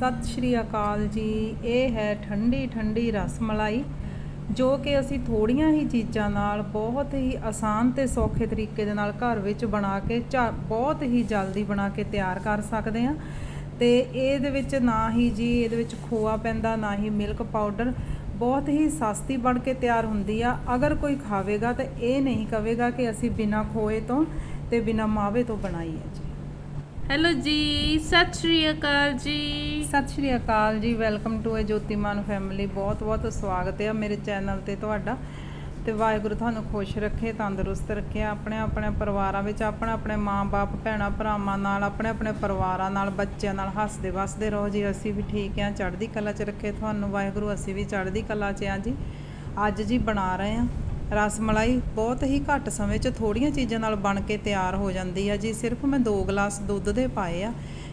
ਸਤਿ ਸ਼੍ਰੀ ਅਕਾਲ ਜੀ। ਇਹ ਹੈ ਠੰਡੀ ਠੰਡੀ ਰਸਮਲਾਈ, ਜੋ ਕਿ ਅਸੀਂ ਥੋੜੀਆਂ ਹੀ ਚੀਜ਼ਾਂ ਨਾਲ ਬਹੁਤ ਹੀ ਆਸਾਨ ਤੇ ਸੌਖੇ ਤਰੀਕੇ ਦੇ ਨਾਲ ਘਰ ਵਿੱਚ ਬਣਾ ਕੇ ਝਾ- ਬਹੁਤ ਹੀ ਜਲਦੀ ਬਣਾ ਕੇ ਤਿਆਰ ਕਰ ਸਕਦੇ ਹਾਂ। ਤੇ ਇਹਦੇ ਵਿੱਚ ਨਾ ਹੀ ਜੀ, ਇਹਦੇ ਵਿੱਚ ਖੋਆ ਪੈਂਦਾ, ਨਾ ਹੀ ਮਿਲਕ ਪਾਊਡਰ ਬਹੁਤ ਹੀ ਸਸਤੀ ਬਣ ਕੇ ਤਿਆਰ ਹੁੰਦੀ ਆ। ਅਗਰ ਕੋਈ ਖਾਵੇਗਾ ਤਾਂ ਇਹ ਨਹੀਂ ਕਵੇਗਾ ਕਿ ਅਸੀਂ ਬਿਨਾਂ ਖੋਏ ਤੋਂ ਤੇ ਬਿਨਾਂ ਮਾਵੇ ਤੋਂ ਬਣਾਈ ਹੈ ਜੀ। ਹੈਲੋ ਜੀ, ਸਤਿ ਸ਼੍ਰੀ ਅਕਾਲ ਜੀ। Sat Sri Akal ji, welcome to a Jotiman family. ਬਹੁਤ ਬਹੁਤ ਸਵਾਗਤ ਹੈ ਮੇਰੇ ਚੈਨਲ ਤੇ ਤੁਹਾਡਾ। ਤੇ ਵਾਹਿਗੁਰੂ ਤੁਹਾਨੂੰ ਖੁਸ਼ ਰੱਖੇ, ਤੰਦਰੁਸਤ ਰੱਖੇ, ਆਪਣੇ ਆਪਣੇ ਪਰਿਵਾਰਾਂ ਵਿੱਚ, ਆਪਣੇ ਆਪਣੇ ਮਾਂ-ਬਾਪ ਭੈਣਾਂ ਭਰਾਵਾਂ ਨਾਲ, ਆਪਣੇ ਆਪਣੇ ਪਰਿਵਾਰਾਂ ਨਾਲ, ਬੱਚਿਆਂ ਨਾਲ ਹੱਸਦੇ ਵਸਦੇ ਰਹੋ ਜੀ। ਅਸੀਂ ਵੀ ਠੀਕ ਹਾਂ, ਚੜ੍ਹਦੀ ਕਲਾ 'ਚ ਰੱਖੇ। ਤੁਹਾਨੂੰ ਵਾਹਿਗੁਰੂ, ਅਸੀਂ ਵੀ ਚੜ੍ਹਦੀ ਕਲਾ 'ਚ ਹਾਂ ਜੀ। ਅੱਜ ਜੀ ਬਣਾ ਰਹੇ ਹਾਂ ਰਸ ਮਲਾਈ ਬਹੁਤ ਹੀ ਘੱਟ ਸਮੇਂ 'ਚ ਥੋੜੀਆਂ ਚੀਜ਼ਾਂ ਨਾਲ ਬਣ ਕੇ ਤਿਆਰ ਹੋ ਜਾਂਦੀ ਆ ਜੀ। ਸਿਰਫ ਮੈਂ 2 ਗਲਾਸ ਦੁੱਧ ਦੇ ਪਾਏ ਆ।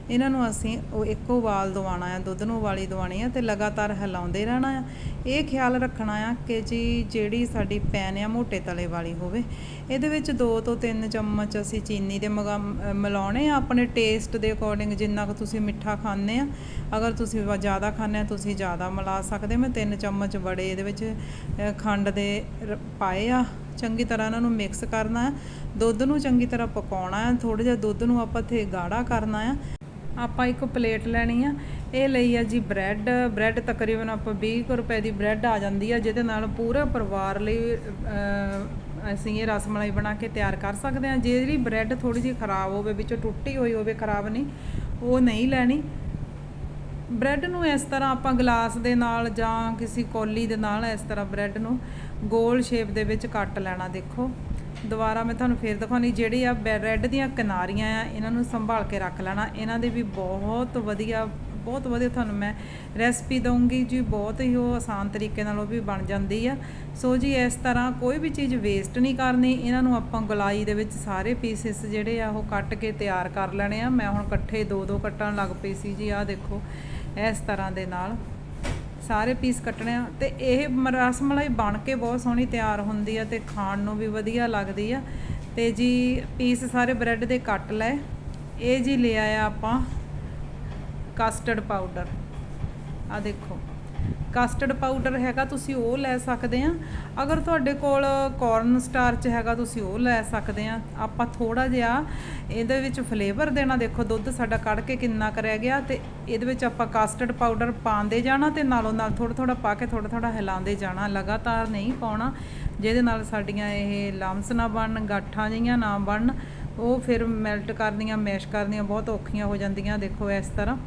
ਇਹਨਾਂ ਨੂੰ ਅਸੀਂ ਉਹ ਇੱਕੋ ਉਬਾਲ ਦਵਾਉਣਾ ਆ, ਦੁੱਧ ਨੂੰ ਉਬਾਲੀ ਦਵਾਉਣੀ ਆ ਤੇ ਲਗਾਤਾਰ ਹਿਲਾਉਂਦੇ ਰਹਿਣਾ ਆ। ਇਹ ਖਿਆਲ ਰੱਖਣਾ ਆ ਕਿ ਜੀ ਜਿਹੜੀ ਸਾਡੀ ਪੈਨ ਆ ਮੋਟੇ ਤਲੇ ਵਾਲੀ ਹੋਵੇ, ਇਹਦੇ ਵਿੱਚ 2 ਤੋਂ 3 ਚਮਚ ਅਸੀਂ ਚੀਨੀ ਦੇ ਮਗਾ ਮਿਲਾਉਣੇ ਆ। ਆਪਣੇ ਟੇਸਟ ਦੇ ਅਕੋਰਡਿੰਗ ਜਿੰਨਾ ਕੁ ਤੁਸੀਂ ਮਿੱਠਾ ਖਾਂਦੇ ਆ, ਅਗਰ ਤੁਸੀਂ ਜ਼ਿਆਦਾ ਖਾਂਦੇ ਆ, ਤੁਸੀਂ ਜ਼ਿਆਦਾ ਮਿਲਾ ਸਕਦੇ ਮੈਂ 3 ਚਮਚ ਬੜੇ ਇਹਦੇ ਵਿੱਚ ਖੰਡ ਦੇ ਪਾਏ ਆ। ਚੰਗੀ ਤਰ੍ਹਾਂ ਇਹਨਾਂ ਨੂੰ ਮਿਕਸ ਕਰਨਾ ਹੈ ਦੁੱਧ ਨੂੰ ਚੰਗੀ ਤਰ੍ਹਾਂ ਪਕਾਉਣਾ ਹੈ ਥੋੜਾ ਜਿਹਾ ਦੁੱਧ ਨੂੰ ਆਪਾਂ ਇੱਥੇ ਗਾੜਾ ਕਰਨਾ ਹੈ ਆਪਾਂ ਇੱਕ ਪਲੇਟ ਲੈਣੀ ਆ, ਇਹ ਲਈ ਆ ਜੀ ਬ੍ਰੈਡ ਬ੍ਰੈਡ ਤਕਰੀਬਨ ਆਪਾਂ 20 ਕੁ ਰੁਪਏ ਦੀ ਬ੍ਰੈਡ ਆ ਜਾਂਦੀ ਆ, ਜਿਹਦੇ ਨਾਲ ਪੂਰੇ ਪਰਿਵਾਰ ਲਈ ਅਸੀਂ ਇਹ ਰਸਮਲਾਈ ਬਣਾ ਕੇ ਤਿਆਰ ਕਰ ਸਕਦੇ ਹਾਂ ਜਿਹੜੀ ਬ੍ਰੈਡ ਥੋੜੀ ਜਿਹੀ ਖਰਾਬ ਹੋਵੇ, ਵਿੱਚੋਂ ਟੁੱਟੀ ਹੋਈ ਹੋਵੇ, ਖਰਾਬ ਨਹੀਂ, ਉਹ ਨਹੀਂ ਲੈਣੀ। ਬ੍ਰੈਡ ਨੂੰ ਇਸ ਤਰ੍ਹਾਂ ਆਪਾਂ ਗਲਾਸ ਦੇ ਨਾਲ ਜਾਂ ਕਿਸੇ ਕੌਲੀ ਦੇ ਨਾਲ ਇਸ ਤਰ੍ਹਾਂ ਬ੍ਰੈਡ ਨੂੰ ਗੋਲ ਸ਼ੇਪ ਦੇ ਵਿੱਚ ਕੱਟ ਲੈਣਾ, ਦੇਖੋ। ਦੁਬਾਰਾ ਮੈਂ ਤੁਹਾਨੂੰ ਫੇਰ ਦਿਖਾਉਣੀ, ਜਿਹੜੀ ਆ ਰੈੱਡ ਦੀਆਂ ਕਿਨਾਰੀਆਂ ਆ, ਇਹਨਾਂ ਨੂੰ ਸੰਭਾਲ ਕੇ ਰੱਖ ਲੈਣਾ। ਇਹਨਾਂ ਦੇ ਵੀ ਬਹੁਤ ਵਧੀਆ ਬਹੁਤ ਵਧੀਆ ਤੁਹਾਨੂੰ ਮੈਂ ਰੈਸਪੀ ਦਊਂਗੀ ਜੀ, ਬਹੁਤ ਹੀ ਉਹ ਆਸਾਨ ਤਰੀਕੇ ਨਾਲ ਉਹ ਵੀ ਬਣ ਜਾਂਦੀ ਆ। ਸੋ ਜੀ, ਇਸ ਤਰ੍ਹਾਂ ਕੋਈ ਵੀ ਚੀਜ਼ ਵੇਸਟ ਨਹੀਂ ਕਰਨੀ, ਇਹਨਾਂ ਨੂੰ ਆਪਾਂ ਗੁਲਾਈ ਦੇ ਵਿੱਚ ਸਾਰੇ ਪੀਸਿਸ ਜਿਹੜੇ ਆ, ਉਹ ਕੱਟ ਕੇ ਤਿਆਰ ਕਰ ਲੈਣੇ ਆ। ਮੈਂ ਹੁਣ ਇਕੱਠੇ ਦੋ ਦੋ ਕੱਟਣ ਲੱਗ ਪਈ ਸੀ ਜੀ, ਆਹ ਦੇਖੋ, ਇਸ ਤਰ੍ਹਾਂ ਦੇ ਨਾਲ। ਸਾਰੇ ਪੀਸ ਕੱਟਣੇ ਆ ਤੇ ਇਹ ਮ- ਰਸ ਮਲਾਈ ਬਣ ਕੇ ਬਹੁਤ ਸੋਹਣੀ ਤਿਆਰ ਹੁੰਦੀ ਆ ਤੇ ਖਾਣ ਨੂੰ ਵੀ ਵਧੀਆ ਲੱਗਦੀ ਆ। ਤੇ ਜੀ ਪੀਸ ਸਾਰੇ ਬ੍ਰੈਡ ਦੇ ਕੱਟ ਲਏ। ਇਹ ਜੀ ਲਿਆ ਆ ਆਪਾਂ ਕਸਟਰਡ ਪਾਊਡਰ ਆ ਦੇਖੋ। ਕਸਟਰਡ ਪਾਊਡਰ ਹੈਗਾ, ਤੁਸੀਂ ਉਹ ਲੈ ਸਕਦੇ ਆ। ਅਗਰ ਤੁਹਾਡੇ ਕੋਲ ਕੋਰਨ ਸਟਾਰਚ ਹੈਗਾ, ਤੁਸੀਂ ਉਹ ਲੈ ਸਕਦੇ ਆ। ਆਪਾਂ ਥੋੜਾ ਜਿਹਾ ਇਹਦੇ ਵਿੱਚ ਫਲੇਵਰ ਦੇਣਾ। ਦੇਖੋ, ਦੁੱਧ ਸਾਡਾ ਕੱਢ ਕੇ ਕਿੰਨਾ ਕਰ ਗਿਆ ਤੇ ਇਹਦੇ ਵਿੱਚ ਆਪਾਂ ਕਸਟਰਡ ਪਾਊਡਰ ਪਾਉਂਦੇ ਜਾਣਾ ਤੇ ਨਾਲੋਂ ਨਾਲ ਥੋੜਾ ਥੋੜਾ ਪਾ ਕੇ ਥੋੜਾ ਥੋੜਾ ਹਿਲਾਉਂਦੇ ਜਾਣਾ। ਲਗਾਤਾਰ ਨਹੀਂ ਪਾਉਣਾ। ਜਿਹਦੇ ਨਾਲ ਸਾਡੀਆਂ ਇਹ ਲੰਮਸ ਨਾ ਬਣਨ, ਗਾਠਾਂ ਜਿਹੀਆਂ ਨਾ ਬਣਨ। ਉਹ ਫਿਰ ਮੈਲਟ ਕਰਨੀਆਂ ਮੈਸ਼ ਕਰਨੀਆਂ, ਬਹੁਤ ਔਖੀਆਂ ਹੋ ਜਾਂਦੀਆਂ। ਦੇਖੋ, ਇਸ ਤਰ੍ਹਾਂ।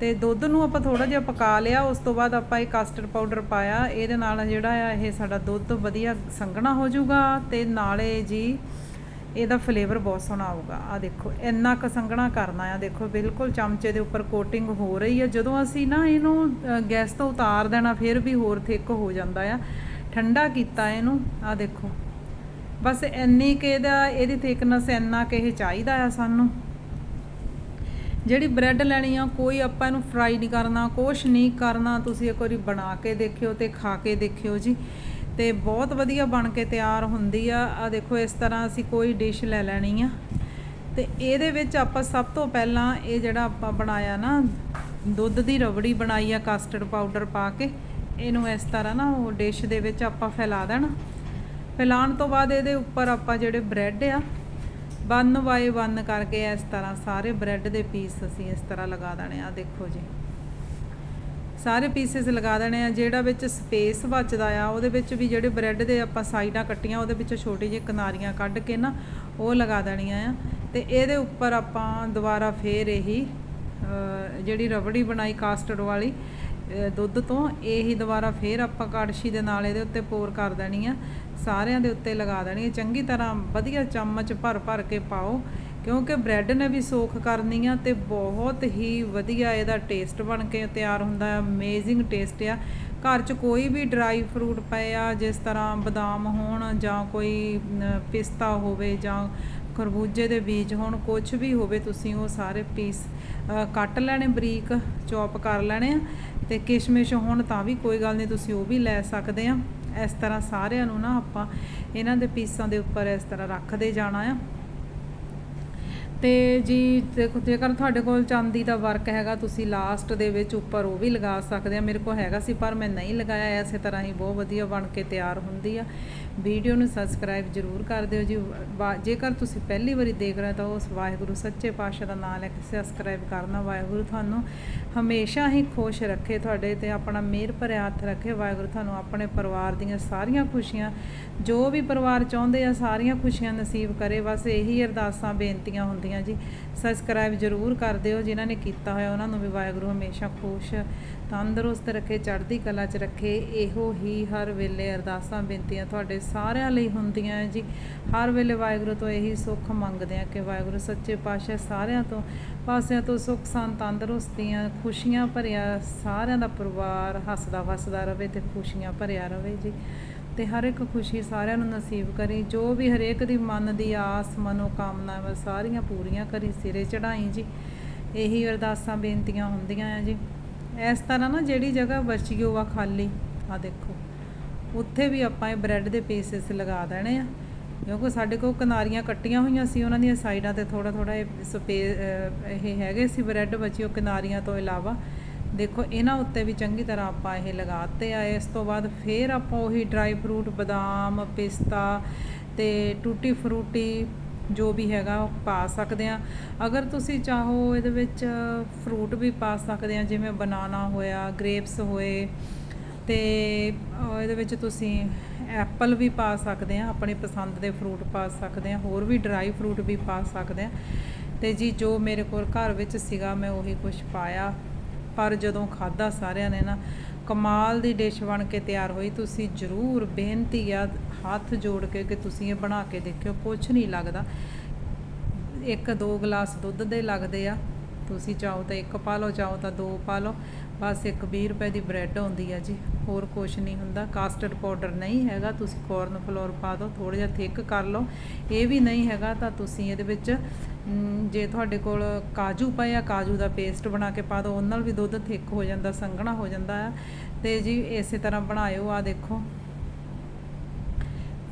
ਤੇ ਦੁੱਧ ਨੂੰ ਆਪਾਂ ਥੋੜਾ ਜਿਹਾ ਪਕਾ ਲਿਆ, ਉਸ ਤੋਂ ਬਾਅਦ ਆਪਾਂ ਇਹ ਕਸਟਰਡ ਪਾਊਡਰ ਪਾਇਆ। ਇਹਦੇ ਨਾਲ ਜਿਹੜਾ ਆ, ਇਹ ਸਾਡਾ ਦੁੱਧ ਵਧੀਆ ਸੰਘਣਾ ਹੋ ਜਾਊਗਾ ਤੇ ਨਾਲੇ ਜੀ ਇਹਦਾ ਫਲੇਵਰ ਬਹੁਤ ਸੋਹਣਾ ਆਊਗਾ। ਆ ਦੇਖੋ, ਇੰਨਾ ਕੁ ਸੰਘਣਾ ਕਰਨਾ ਆ। ਦੇਖੋ, ਬਿਲਕੁਲ ਚਮਚੇ ਦੇ ਉੱਪਰ ਕੋਟਿੰਗ ਹੋ ਰਹੀ ਆ। ਜਦੋਂ ਅਸੀਂ ਨਾ ਇਹਨੂੰ ਗੈਸ ਤੋਂ ਉਤਾਰ ਦੇਣਾ, ਫਿਰ ਵੀ ਹੋਰ ਥਿੱਕ ਹੋ ਜਾਂਦਾ ਆ। ਠੰਡਾ ਕੀਤਾ ਇਹਨੂੰ। ਆ ਦੇਖੋ, ਬਸ ਇੰਨੀ ਕਿ ਇਹਦਾ, ਇਹਦੀ ਥਿਕਨੈਸ ਇੰਨਾ ਕਿ ਇਹ ਚਾਹੀਦਾ ਆ ਸਾਨੂੰ। ਜਿਹੜੀ ਬ੍ਰੈਡ ਲੈਣੀ ਆ, ਕੋਈ ਆਪਾਂ ਇਹਨੂੰ ਫਰਾਈ ਨਹੀਂ ਕਰਨਾ, ਕੁਛ ਨਹੀਂ ਕਰਨਾ, ਤੁਸੀਂ ਇੱਕ ਵਾਰੀ ਬਣਾ ਕੇ ਦੇਖਿਓ ਤੇ ਖਾ ਕੇ ਦੇਖਿਓ ਜੀ। ਤੇ ਬਹੁਤ ਵਧੀਆ ਬਣ ਕੇ ਤਿਆਰ ਹੁੰਦੀ ਆ। ਆ ਦੇਖੋ, ਇਸ ਤਰ੍ਹਾਂ ਅਸੀਂ ਕੋਈ ਡਿਸ਼ ਲੈ ਲੈਣੀ ਆ। ਤੇ ਇਹਦੇ ਵਿੱਚ ਆਪਾਂ ਸਭ ਤੋਂ ਪਹਿਲਾਂ ਇਹ ਜਿਹੜਾ ਆਪਾਂ ਬਣਾਇਆ ਨਾ, ਦੁੱਧ ਦੀ ਰਬੜੀ ਬਣਾਈ ਆ ਕਸਟਰਡ ਪਾਊਡਰ ਪਾ ਕੇ, ਇਹਨੂੰ ਇਸ ਤਰ੍ਹਾਂ ਨਾ ਉਹ ਡਿਸ਼ ਦੇ ਵਿੱਚ ਆਪਾਂ ਫੈਲਾ ਦੇਣਾ। ਫੈਲਾਉਣ ਤੋਂ ਬਾਅਦ ਇਹਦੇ ਉੱਪਰ ਆਪਾਂ ਜਿਹੜੇ ਬ੍ਰੈਡ ਆ ਵਨ ਬਾਏ ਵਨ ਕਰਕੇ ਇਸ ਤਰ੍ਹਾਂ ਸਾਰੇ ਬ੍ਰੈਡ ਦੇ ਪੀਸ ਅਸੀਂ ਇਸ ਤਰ੍ਹਾਂ ਲਗਾ ਦੇਣੇ ਆ ਦੇਖੋ ਜੀ। ਸਾਰੇ ਪੀਸਸ ਲਗਾ ਦੇਣੇ ਆ, ਜਿਹੜਾ ਵਿੱਚ ਸਪੇਸ ਬਚਦਾ ਆ, ਉਹਦੇ ਵਿੱਚ ਵੀ ਜਿਹੜੇ ਬ੍ਰੈਡ ਦੇ ਆਪਾਂ ਸਾਈਡਾਂ ਕੱਟੀਆਂ, ਉਹਦੇ ਵਿੱਚ ਛੋਟੀ ਜਿਹੀ ਕਿਨਾਰੀਆਂ ਕੱਢ ਕੇ ਨਾ ਉਹ ਲਗਾ ਦੇਣੀਆਂ ਆ। ਤੇ ਇਹਦੇ ਉੱਪਰ ਆਪਾਂ ਦੁਬਾਰਾ ਫੇਰ ਇਹੀ ਜਿਹੜੀ ਰਬੜੀ ਬਣਾਈ ਕਾਸਟਰਡ ਵਾਲੀ ਦੁੱਧ ਤੋਂ, ਇਹੀ ਦੁਬਾਰਾ ਫੇਰ ਆਪਾਂ ਕੜਛੀ ਦੇ ਨਾਲ ਇਹਦੇ ਉੱਤੇ ਪੋਰ ਕਰ ਦੇਣੀ ਆ। ਸਾਰਿਆਂ ਦੇ ਉੱਤੇ ਲਗਾ ਦੇਣੀ ਆ। ਚੰਗੀ ਤਰ੍ਹਾਂ ਵਧੀਆ ਚਮਚ ਭਰ ਭਰ ਕੇ ਪਾਓ, ਕਿਉਂਕਿ ਬ੍ਰੈਡ ਨੇ ਵੀ ਸੋਖ ਕਰਨੀ ਆ ਤੇ ਬਹੁਤ ਹੀ ਵਧੀਆ ਇਹਦਾ ਟੇਸਟ ਬਣ ਕੇ ਤਿਆਰ ਹੁੰਦਾ ਹੈ ਅਮੇਜ਼ਿੰਗ ਟੇਸਟ ਆ। ਘਰ 'ਚ ਕੋਈ ਵੀ ਡਰਾਈ ਫਰੂਟ ਪਏ ਆ, ਜਿਸ ਤਰ੍ਹਾਂ ਬਦਾਮ ਹੋਣ ਜਾਂ ਕੋਈ ਪਿਸਤਾ ਹੋਵੇ ਜਾਂ ਖਰਬੂਜੇ ਦੇ ਬੀਜ ਹੋਣ ਕੁਝ ਵੀ ਹੋਵੇ, ਤੁਸੀਂ ਉਹ ਸਾਰੇ ਪੀਸ ਕੱਟ ਲੈਣੇ, ਬਰੀਕ ਚੌਪ ਕਰ ਲੈਣੇ ਆ ਤੇ ਕਿਸ਼ਮਿਸ਼ ਹੋਣ ਤਾਂ ਵੀ ਕੋਈ ਗੱਲ ਨਹੀਂ, ਤੁਸੀਂ ਉਹ ਵੀ ਲੈ ਸਕਦੇ ਆ। ਇਸ ਤਰ੍ਹਾਂ ਸਾਰਿਆਂ ਨੂੰ ਨਾ ਆਪਾਂ ਇਹਨਾਂ ਦੇ ਪੀਸਾਂ ਦੇ ਉੱਪਰ ਇਸ ਤਰ੍ਹਾਂ ਰੱਖਦੇ ਜਾਣਾ ਆ। ਤੇ ਜੀ ਜੇਕਰ ਤੁਹਾਡੇ ਕੋਲ ਚਾਂਦੀ ਦਾ ਵਰਕ ਹੈਗਾ, ਤੁਸੀਂ ਲਾਸਟ ਦੇ ਵਿੱਚ ਉੱਪਰ ਉਹ ਵੀ ਲਗਾ ਸਕਦੇ ਆ। ਮੇਰੇ ਕੋਲ ਹੈਗਾ ਸੀ, ਪਰ ਮੈਂ ਨਹੀਂ ਲਗਾਇਆ, ਇਸੇ ਤਰ੍ਹਾਂ ਹੀ ਬਹੁਤ ਵਧੀਆ ਬਣ ਕੇ ਤਿਆਰ ਹੁੰਦੀ ਆ। ਵੀਡੀਓ ਨੂੰ ਸਬਸਕ੍ਰਾਈਬ ਜਰੂਰ ਕਰ ਦਿਓ ਜੀ। ਵਾ- ਜੇਕਰ ਤੁਸੀਂ ਪਹਿਲੀ ਵਾਰੀ ਦੇਖ ਰਹੇ ਹੋ ਤਾਂ ਉਸ ਵਾਹਿਗੁਰੂ ਸੱਚੇ ਪਾਤਸ਼ਾਹ ਦਾ ਨਾਮ ਲੈ ਕੇ ਸਬਸਕ੍ਰਾਈਬ ਕਰਨਾ, ਵਾਹਿਗੁਰੂ ਤੁਹਾਨੂੰ ਹਮੇਸ਼ਾ ਹੀ ਖੁਸ਼ ਰੱਖੇ ਤੁਹਾਡੇ ਤੇ, ਆਪਣਾ ਮਿਹਰ ਭਰਿਆ ਹੱਥ ਰੱਖੇ। ਵਾਹਿਗੁਰੂ ਤੁਹਾਨੂੰ ਆਪਣੇ ਪਰਿਵਾਰ ਦੀਆਂ ਸਾਰੀਆਂ ਖੁਸ਼ੀਆਂ, ਜੋ ਵੀ ਪਰਿਵਾਰ ਚਾਹੁੰਦੇ ਆ, ਸਾਰੀਆਂ ਖੁਸ਼ੀਆਂ ਨਸੀਬ ਕਰੇ। ਬਸ ਇਹੀ ਅਰਦਾਸਾਂ, ਬੇਨਤੀਆਂ ਹੁੰਦੀਆਂ ਜੀ। ਸਬਸਕ੍ਰਾਈਬ ਜਰੂਰ ਕਰ ਦਿਓ। ਜਿਨ੍ਹਾਂ ਨੇ ਕੀਤਾ ਹੋਇਆ, ਉਹਨਾਂ ਨੂੰ ਵੀ ਵਾਹਿਗੁਰੂ ਹਮੇਸ਼ਾ ਖੁਸ਼ ਤੰਦਰੁਸਤ ਰੱਖੇ, ਚੜ੍ਹਦੀ ਕਲਾ 'ਚ ਰੱਖੇ, ਇਹੋ ਹੀ ਹਰ ਵੇਲੇ ਅਰਦਾਸਾਂ, ਬੇਨਤੀਆਂ ਤੁਹਾਡੇ ਸਾਰਿਆਂ ਲਈ ਹੁੰਦੀਆਂ ਹੈ ਜੀ। ਹਰ ਵੇਲੇ ਵਾਹਿਗੁਰੂ ਤੋਂ ਇਹੀ ਸੁੱਖ ਮੰਗਦੇ ਆ ਕਿ ਵਾਹਿਗੁਰੂ ਸੱਚੇ ਪਾਤਸ਼ਾਹ ਸਾਰਿਆਂ ਤੋਂ, ਪਾਸਿਆਂ ਤੋਂ ਸੁੱਖ, ਸ਼ਾਂਤ ਤੰਦਰੁਸਤੀਆਂ ਖੁਸ਼ੀਆਂ ਭਰਿਆ ਸਾਰਿਆਂ ਦਾ ਪਰਿਵਾਰ ਹੱਸਦਾ ਵਸਦਾ ਰਵੇ ਤੇ ਖੁਸ਼ੀਆਂ ਭਰਿਆ ਰਵੇ ਜੀ। ਤੇ ਹਰ ਇੱਕ ਖੁਸ਼ੀ ਸਾਰਿਆਂ ਨੂੰ ਨਸੀਬ ਕਰੀ, ਜੋ ਵੀ ਹਰੇਕ ਦੀ ਮਨ ਦੀ ਆਸ ਮਨੋ ਕਾਮਨਾਵਾਂ ਸਾਰੀਆਂ ਪੂਰੀਆਂ ਕਰੀ, ਸਿਰੇ ਚੜਾਈ ਜੀ। ਇਹੀ ਅਰਦਾਸਾਂ, ਬੇਨਤੀਆਂ ਹੁੰਦੀਆਂ ਆ ਜੀ। ਇਸ ਤਰ੍ਹਾਂ ਨਾ ਜਿਹੜੀ ਜਗ੍ਹਾ ਬਚੀ ਹੋਆ ਖਾਲੀ। ਆ ਦੇਖੋ। ਉੱਥੇ ਵੀ ਆਪਾਂ ਇਹ ਬ੍ਰੈਡ ਦੇ ਪੀਸਸ ਲਗਾ ਦੇਣੇ ਆ। ਕਿਉਂਕਿ ਸਾਡੇ ਕੋਲ ਕਿਨਾਰੀਆਂ ਕੱਟੀਆਂ ਹੋਈਆਂ ਸੀ, ਉਹਨਾਂ ਦੀਆਂ ਸਾਈਡਾਂ ਤੇ ਥੋੜਾ ਥੋੜਾ ਇਹ ਸਪੇ ਇਹ ਹੈਗੇ ਸੀ ਬ੍ਰੈਡ ਬਚੀ ਉਹ ਕਿਨਾਰੀਆਂ ਤੋਂ ਇਲਾਵਾ। ਦੇਖੋ, ਇਹਨਾਂ ਉੱਤੇ ਵੀ ਚੰਗੀ ਤਰ੍ਹਾਂ ਆਪਾਂ ਇਹ ਲਗਾਤੇ ਆ। ਇਸ ਤੋਂ ਬਾਅਦ ਫੇਰ ਆਪਾਂ ਉਹੀ ਡਰਾਈ ਫਰੂਟ, ਬਦਾਮ, ਪਿਸਤਾ ਤੇ ਟੂਟੀ ਫਰੂਟੀ ਜੋ ਵੀ ਹੈਗਾ ਉਹ ਪਾ ਸਕਦੇ ਆ ਅਗਰ ਤੁਸੀਂ ਚਾਹੋ ਇਹਦੇ ਵਿੱਚ ਫਰੂਟ ਵੀ ਪਾ ਸਕਦੇ ਆ ਜਿਵੇਂ ਬਨਾਨਾ ਹੋਇਆ ਗ੍ਰੇਪਸ ਹੋਏ, ਤੇ ਇਹਦੇ ਵਿੱਚ ਤੁਸੀਂ ਐਪਲ ਵੀ ਪਾ ਸਕਦੇ ਆ ਆਪਣੀ ਪਸੰਦ ਦੇ ਫਰੂਟ ਪਾ ਸਕਦੇ ਆ ਹੋਰ ਵੀ ਡਰਾਈ ਫਰੂਟ ਵੀ ਪਾ ਸਕਦੇ ਆ ਤੇ ਜੀ, ਜੋ ਮੇਰੇ ਕੋਲ ਘਰ ਵਿੱਚ ਸੀਗਾ, ਮੈਂ ਉਹੀ ਕੁਝ ਪਾਇਆ। ਪਰ ਜਦੋਂ ਖਾਦਾ ਸਾਰਿਆਂ ਨੇ ਨਾ, ਕਮਾਲ ਦੀ ਡਿਸ਼ ਬਣ ਕੇ ਤਿਆਰ ਹੋਈ। ਤੁਸੀਂ ਜਰੂਰ ਬੇਨਤੀ ਆ ਹੱਥ ਜੋੜ ਕੇ ਕਿ ਤੁਸੀਂ ਇਹ ਬਣਾ ਕੇ ਦੇਖਿਓ ਕੁਝ ਨਹੀਂ ਲੱਗਦਾ। ਇੱਕ ਦੋ ਗਲਾਸ ਦੁੱਧ ਦੇ ਲੱਗਦੇ ਆ। ਤੁਸੀਂ ਚਾਹੋ ਤਾਂ ਇੱਕ ਪਾ ਲਓ, ਚਾਹੋ ਤਾਂ ਦੋ ਪਾ ਲਓ। ਬਸ ਇੱਕ 20 ਰੁਪਏ ਦੀ ਬ੍ਰੈਡ ਆਉਂਦੀ ਆ ਜੀ। ਹੋਰ ਕੁਝ ਨਹੀਂ ਹੁੰਦਾ। ਕਾਸਟਰਡ ਪਾਊਡਰ ਨਹੀਂ ਹੈਗਾ। ਤੁਸੀਂ ਕੋਰਨ ਫਲੋਰ ਪਾ ਦਿਓ ਥੋੜਾ ਜਿਹਾ ਥਿਕ ਕਰ ਲਓ। ਇਹ ਵੀ ਨਹੀਂ ਹੈਗਾ ਤਾਂ ਤੁਸੀਂ ਇਹਦੇ ਵਿੱਚ ਜੇ ਤੁਹਾਡੇ ਕੋਲ ਕਾਜੂ ਪਏ ਆ, ਕਾਜੂ ਦਾ ਪੇਸਟ ਬਣਾ ਕੇ ਪਾ ਦਿਓ। ਉਹਨਾਂ ਨਾਲ ਵੀ ਦੁੱਧ ਥਿਕ ਹੋ ਜਾਂਦਾ, ਸੰਘਣਾ ਹੋ ਜਾਂਦਾ ਆ। ਤੇ ਜੀ, ਇਸੇ ਤਰ੍ਹਾਂ ਬਣਾਇਓ। ਆ ਦੇਖੋ।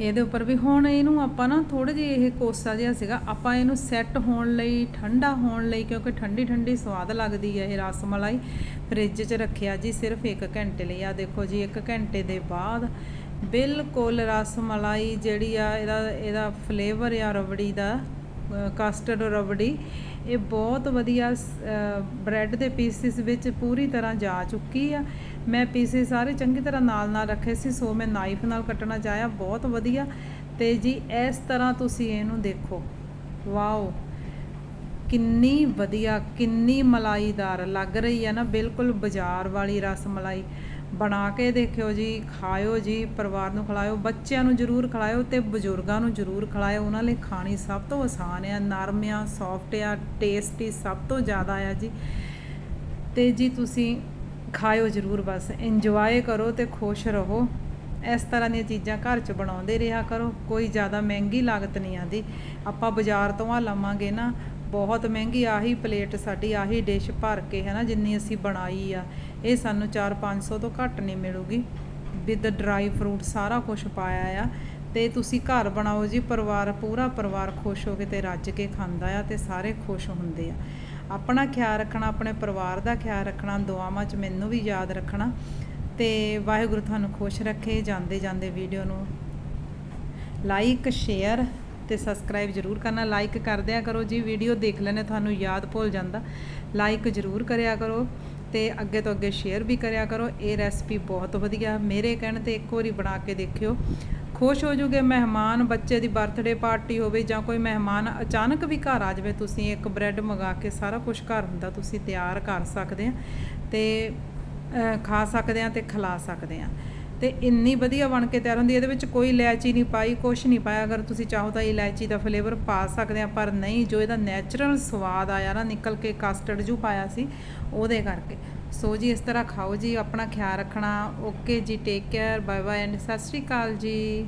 ਇਹਦੇ ਉੱਪਰ ਵੀ ਹੁਣ ਇਹਨੂੰ ਆਪਾਂ ਨਾ ਥੋੜੇ ਜਿਹੇ ਇਹ ਕੋਸਾ ਜਿਹਾ ਸੀਗਾ, ਆਪਾਂ ਇਹਨੂੰ ਸੈੱਟ ਹੋਣ ਲਈ, ਠੰਡਾ ਹੋਣ ਲਈ, ਕਿਉਂਕਿ ਠੰਡੀ ਠੰਡੀ ਸਵਾਦ ਲੱਗਦੀ ਹੈ ਇਹ ਰਸ ਮਲਾਈ। ਫ੍ਰਿਜ 'ਚ ਰੱਖਿਆ ਜੀ ਸਿਰਫ 1 ਘੰਟੇ ਲਈ। ਆ ਦੇਖੋ ਜੀ 1 ਘੰਟੇ ਦੇ ਬਾਅਦ ਬਿਲਕੁਲ ਰਸ ਮਲਾਈ ਜਿਹੜੀ ਆ, ਇਹਦਾ ਇਹਦਾ ਫਲੇਵਰ ਆ ਰਬੜੀ ਦਾ ਕਸਟਰਡ ਰਬੜੀ, ਇਹ ਬਹੁਤ ਵਧੀਆ ਬ੍ਰੈਡ ਦੇ ਪੀਸਿਸ ਵਿੱਚ ਪੂਰੀ ਤਰ੍ਹਾਂ ਜਾ ਚੁੱਕੀ ਆ। ਮੈਂ ਪੀਸੇ ਸਾਰੇ ਚੰਗੀ ਤਰ੍ਹਾਂ ਨਾਲ ਨਾਲ ਰੱਖੇ ਸੀ, ਸੋ ਮੈਂ ਨਾਈਫ ਨਾਲ ਕੱਟਣਾ ਚਾਹਿਆ, ਬਹੁਤ ਵਧੀਆ। ਤੇ ਜੀ, ਇਸ ਤਰ੍ਹਾਂ ਤੁਸੀਂ ਇਹਨੂੰ ਦੇਖੋ। ਵਾਓ, ਕਿੰਨੀ ਵਧੀਆ, ਕਿੰਨੀ ਮਲਾਈਦਾਰ ਲੱਗ ਰਹੀ ਹੈ ਨਾ, ਬਿਲਕੁਲ ਬਾਜ਼ਾਰ ਵਾਲੀ ਰਸ ਮਲਾਈ। ਬਣਾ ਕੇ ਦੇਖਿਓ ਜੀ, ਖਾਇਓ ਜੀ, ਪਰਿਵਾਰ ਨੂੰ ਖਿਲਾਇਓ, ਬੱਚਿਆਂ ਨੂੰ ਜ਼ਰੂਰ ਖਿਲਾਇਓ ਤੇ ਬਜ਼ੁਰਗਾਂ ਨੂੰ ਜ਼ਰੂਰ ਖਿਲਾਇਓ। ਉਹਨਾਂ ਲਈ ਖਾਣੀ ਸਭ ਤੋਂ ਆਸਾਨ ਆ, ਨਰਮ ਆ ਸੌਫਟ ਆ ਟੇਸਟੀ ਸਭ ਤੋਂ ਜ਼ਿਆਦਾ ਆ ਜੀ। ਤੇ ਜੀ, ਤੁਸੀਂ ਖਾਇਓ ਜ਼ਰੂਰ ਬਸ। ਇੰਜੋਏ ਕਰੋ ਤੇ ਖੁਸ਼ ਰਹੋ। ਇਸ ਤਰ੍ਹਾਂ ਦੀਆਂ ਚੀਜ਼ਾਂ ਘਰ 'ਚ ਬਣਾਉਂਦੇ ਰਿਹਾ ਕਰੋ। ਕੋਈ ਜ਼ਿਆਦਾ ਮਹਿੰਗੀ ਲਾਗਤ ਨਹੀਂ ਆਂਦੀ। ਆਪਾਂ ਬਾਜ਼ਾਰ ਤੋਂ ਆ ਲਵਾਂਗੇ ਨਾ, ਬਹੁਤ ਮਹਿੰਗੀ ਆਹੀ ਪਲੇਟ ਸਾਡੀ ਆਹੀ ਡਿਸ਼ ਭਰ ਕੇ ਹੈ ਨਾ, ਜਿੰਨੀ ਅਸੀਂ ਬਣਾਈ ਆ। ਇਹ ਸਾਨੂੰ 4-500 ਤੋਂ ਘੱਟ ਨਹੀਂ ਮਿਲੂਗੀ। ਵਿਦ ਡਰਾਈ ਫਰੂਟ ਸਾਰਾ ਕੁਝ ਪਾਇਆ ਆ। ਤੇ ਤੁਸੀਂ ਘਰ ਬਣਾਓ ਜੀ, ਪਰਿਵਾਰ, ਪੂਰਾ ਪਰਿਵਾਰ ਖੁਸ਼ ਹੋ ਕੇ ਤੇ ਰੱਜ ਕੇ ਖਾਂਦਾ ਆ ਤੇ ਸਾਰੇ ਖੁਸ਼ ਹੁੰਦੇ ਆ। ਆਪਣਾ ਖਿਆਲ ਰੱਖਣਾ, ਆਪਣੇ ਪਰਿਵਾਰ ਦਾ ਖਿਆਲ ਰੱਖਣਾ, ਦੁਆਵਾਂ 'ਚ ਮੈਨੂੰ ਵੀ ਯਾਦ ਰੱਖਣਾ ਤੇ ਵਾਹਿਗੁਰੂ ਤੁਹਾਨੂੰ ਖੁਸ਼ ਰੱਖੇ। ਜਾਂਦੇ ਜਾਂਦੇ ਵੀਡੀਓ ਨੂੰ ਲਾਈਕ ਸ਼ੇਅਰ ਤੇ ਸਬਸਕ੍ਰਾਈਬ ਜਰੂਰ ਕਰਨਾ। ਲਾਈਕ ਕਰ ਦਿਆ ਕਰੋ ਜੀ ਵੀਡੀਓ ਦੇਖ ਲੈਣੇ ਤੁਹਾਨੂੰ ਯਾਦ ਭੁੱਲ ਜਾਂਦਾ। ਲਾਈਕ ਜਰੂਰ ਕਰਿਆ ਕਰੋ ਤੇ ਅੱਗੇ ਤੋਂ ਅੱਗੇ ਸ਼ੇਅਰ ਵੀ ਕਰਿਆ ਕਰੋ। ਇਹ ਰੈਸਪੀ ਬਹੁਤ ਵਧੀਆ। ਮੇਰੇ ਕਹਿਣ ਤੇ ਇੱਕ ਵਾਰੀ ਬਣਾ ਕੇ ਦੇਖਿਓ। ਖੁਸ਼ ਹੋ ਜੂਗੇ, ਮਹਿਮਾਨ ਬੱਚੇ ਦੀ ਬਰਥਡੇ ਪਾਰਟੀ ਹੋਵੇ ਜਾਂ ਕੋਈ ਮਹਿਮਾਨ ਅਚਾਨਕ ਵੀ ਘਰ ਆ ਜਾਵੇ, ਤੁਸੀਂ ਇੱਕ ਬ੍ਰੈਡ ਮੰਗਾ ਕੇ ਸਾਰਾ ਕੁਝ ਘਰ ਹੁੰਦਾ, ਤੁਸੀਂ ਤਿਆਰ ਕਰ ਸਕਦੇ ਆ ਤੇ ਖਾ ਸਕਦੇ ਆ ਤੇ ਖਿਲਾ ਸਕਦੇ ਆ। ਤੇ ਇੰਨੀ ਵਧੀਆ ਬਣ ਕੇ ਤਿਆਰ ਹੁੰਦੀ, ਇਹਦੇ ਵਿੱਚ ਕੋਈ ਇਲਾਇਚੀ ਨਹੀਂ ਪਾਈ, ਕੁਛ ਨਹੀਂ ਪਾਇਆ, ਅਗਰ ਤੁਸੀਂ ਚਾਹੋ ਤਾਂ ਇਲਾਇਚੀ ਦਾ ਫਲੇਵਰ ਪਾ ਸਕਦੇ ਆ, ਪਰ ਨਹੀਂ, ਜੋ ਇਹਦਾ ਨੈਚੁਰਲ ਸਵਾਦ ਆਇਆ ਨਾ, ਨਿਕਲ ਕੇ ਕਸਟਰਡ ਜੂ ਪਾਇਆ ਸੀ, ਉਹਦੇ ਕਰਕੇ। ਸੋ ਜੀ, ਇਸ ਤਰ੍ਹਾਂ ਖਾਓ ਜੀ, ਆਪਣਾ ਖਿਆਲ ਰੱਖਣਾ। Okay ji take care bye bye and Sat Sri Akal ਜੀ।